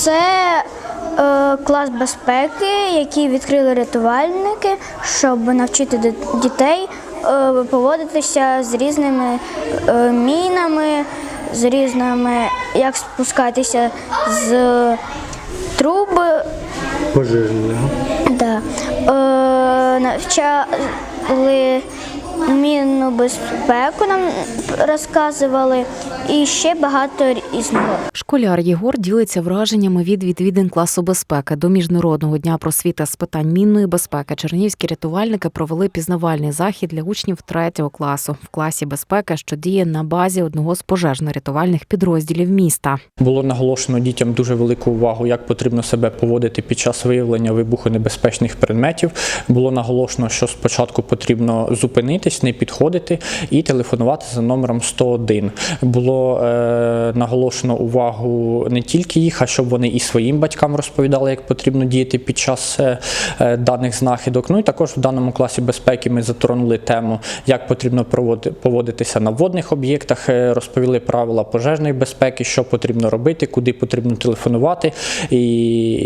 Це е, клас безпеки, який відкрили рятувальники, щоб навчити дітей е, поводитися з різними е, мінами, з різними, як спускатися з труби. Пожежні. Да. Е, навчали мінну безпеку, нам розказували, і ще багато різного. Школяр Єгор ділиться враженнями від відвідин класу безпеки. До міжнародного дня просвіти з питань мінної безпеки чернігівські рятувальники провели пізнавальний захід для учнів третього класу в класі безпеки, що діє на базі одного з пожежно-рятувальних підрозділів міста. Було наголошено дітям дуже велику увагу, як потрібно себе поводити під час виявлення вибухонебезпечних предметів. Було наголошено, що спочатку потрібно зупинитись, не підходити і телефонувати за номером 101. Було е, наголошено увагу не тільки їх, а щоб вони і своїм батькам розповідали, як потрібно діяти під час е, е, даних знахідок. Ну і також в даному класі безпеки ми затронули тему, як потрібно поводитися на водних об'єктах, е, розповіли правила пожежної безпеки, що потрібно робити, куди потрібно телефонувати, і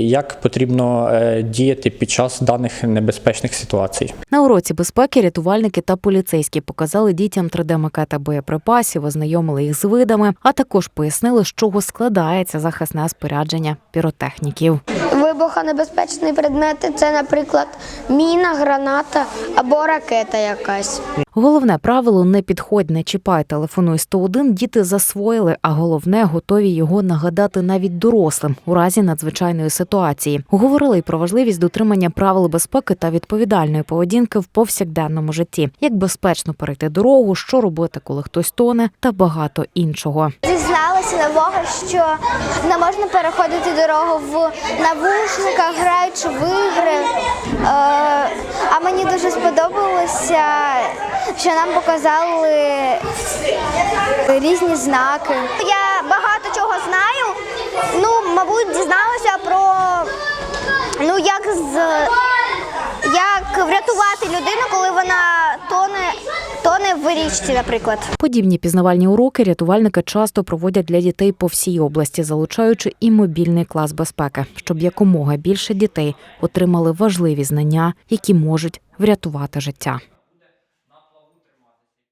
як потрібно е, діяти під час даних небезпечних ситуацій. На уроці безпеки рятувальники та поліцейські показали дітям 3D-макета боєприпасів, ознайомили їх з видами, а також пояснили, з чого складається захисне спорядження піротехніків. Вибухонебезпечні предмети це, наприклад, міна, граната або ракета якась. Головне правило не підходь, не чіпай. Телефонуй 101 діти засвоїли, а головне готові його нагадати навіть дорослим у разі надзвичайної ситуації. Говорили й про важливість дотримання правил безпеки та відповідальної поведінки в повсякденному житті, як безпечно перейти дорогу, що робити, коли хтось тоне, та багато іншого. Дізналася нового, що не можна переходити дорогу в навушниках, граючи в ігри. Мені дуже сподобалося, що нам показали різні знаки. Я багато чого знаю. Ну, мабуть, дізналася про ну, як з як врятувати людину, коли вона тоне в річці, наприклад. Подібні пізнавальні уроки рятувальники часто проводять для дітей по всій області, залучаючи і мобільний клас безпеки, щоб якомога більше дітей отримали важливі знання, які можуть врятувати життя.